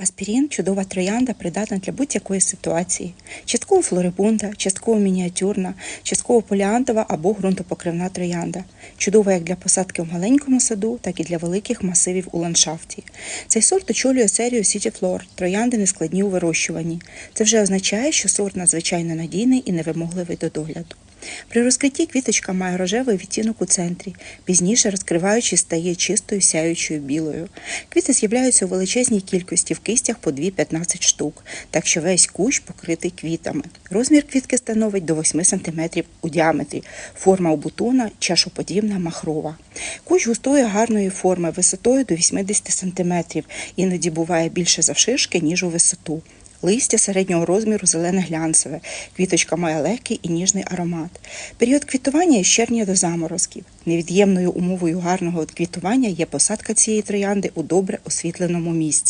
Аспірін чудова троянда, придатна для будь-якої ситуації. Частково флорибунда, частково мініатюрна, частково поліантова або ґрунтопокривна троянда. Чудова як для посадки в маленькому саду, так і для великих масивів у ландшафті. Цей сорт очолює серію City Floor, троянди нескладні у вирощуванні. Це вже означає, що сорт надзвичайно надійний і невимогливий до догляду. При розкритті квіточка має рожевий відтінок у центрі, пізніше розкриваючись, стає чистою сяючою білою. Квіти з'являються у величезній кількості в кистях по 2-15 штук, так що весь кущ покритий квітами. Розмір квітки становить до 8 см у діаметрі. Форма у бутона чашоподібна махрова. Кущ густої гарної форми висотою до 80 см, іноді буває більше завширшки, ніж у висоту. Листя середнього розміру зелене глянцеве. Квіточка має легкий і ніжний аромат. Період квітування з червня до заморозків. Невід'ємною умовою гарного квітування є посадка цієї троянди у добре освітленому місці.